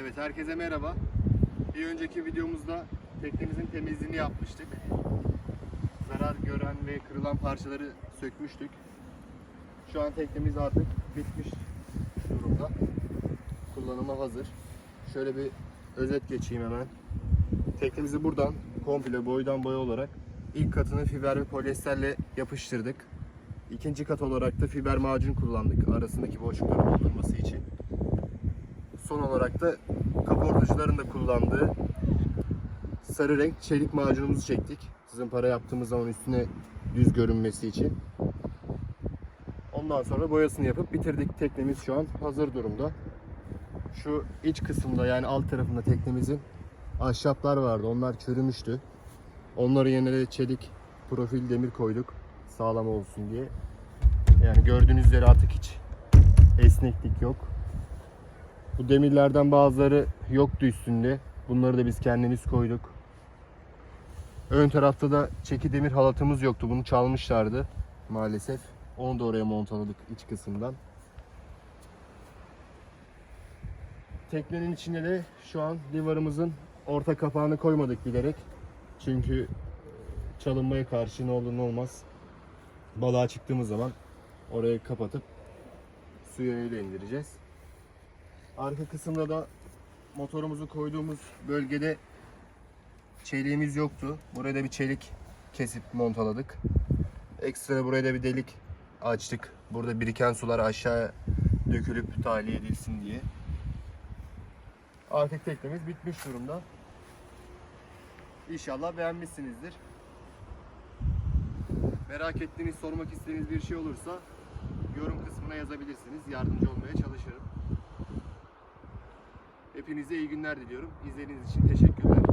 Evet herkese merhaba. Bir önceki videomuzda teknemizin temizliğini yapmıştık. Zarar gören ve kırılan parçaları sökmüştük. Şu an teknemiz artık bitmiş durumda. Kullanıma hazır. Şöyle bir özet geçeyim hemen. Teknemizi buradan komple boydan boya olarak ilk katını fiber ve polyesterle yapıştırdık. İkinci kat olarak da fiber macun kullandık arasındaki boşlukları doldurması için. Son olarak da kaportacıların da kullandığı sarı renk çelik macunumuzu çektik. Zımpara yaptığımız zaman üstüne düz görünmesi için. Ondan sonra boyasını yapıp bitirdik. Teknemiz şu an hazır durumda. Şu iç kısımda yani alt tarafında teknemizin ahşaplar vardı. Onlar çürümüştü. Onları yerine çelik profil demir koyduk. Sağlam olsun diye. Yani gördüğünüz üzere artık hiç esneklik yok. Bu demirlerden bazıları yoktu üstünde. Bunları da biz kendimiz koyduk. Ön tarafta da çeki demir halatımız yoktu. Bunu çalmışlardı maalesef. Onu da oraya montaladık iç kısımdan. Teknenin içine de şu an livarımızın orta kapağını koymadık bilerek. Çünkü çalınmaya karşı ne olur ne olmaz. Balığa çıktığımız zaman orayı kapatıp su yönüyle indireceğiz. Arka kısımda da motorumuzu koyduğumuz bölgede çeliğimiz yoktu. Buraya da bir çelik kesip montaladık. Ekstra buraya da bir delik açtık. Burada biriken sular aşağıya dökülüp tahliye edilsin diye. Artık teknemiz bitmiş durumda. İnşallah beğenmişsinizdir. Merak ettiğiniz, sormak istediğiniz bir şey olursa yorum kısmına yazabilirsiniz. Yardımcı olmaya çalışırım. Hepinize iyi günler diliyorum. İzlediğiniz için teşekkürler.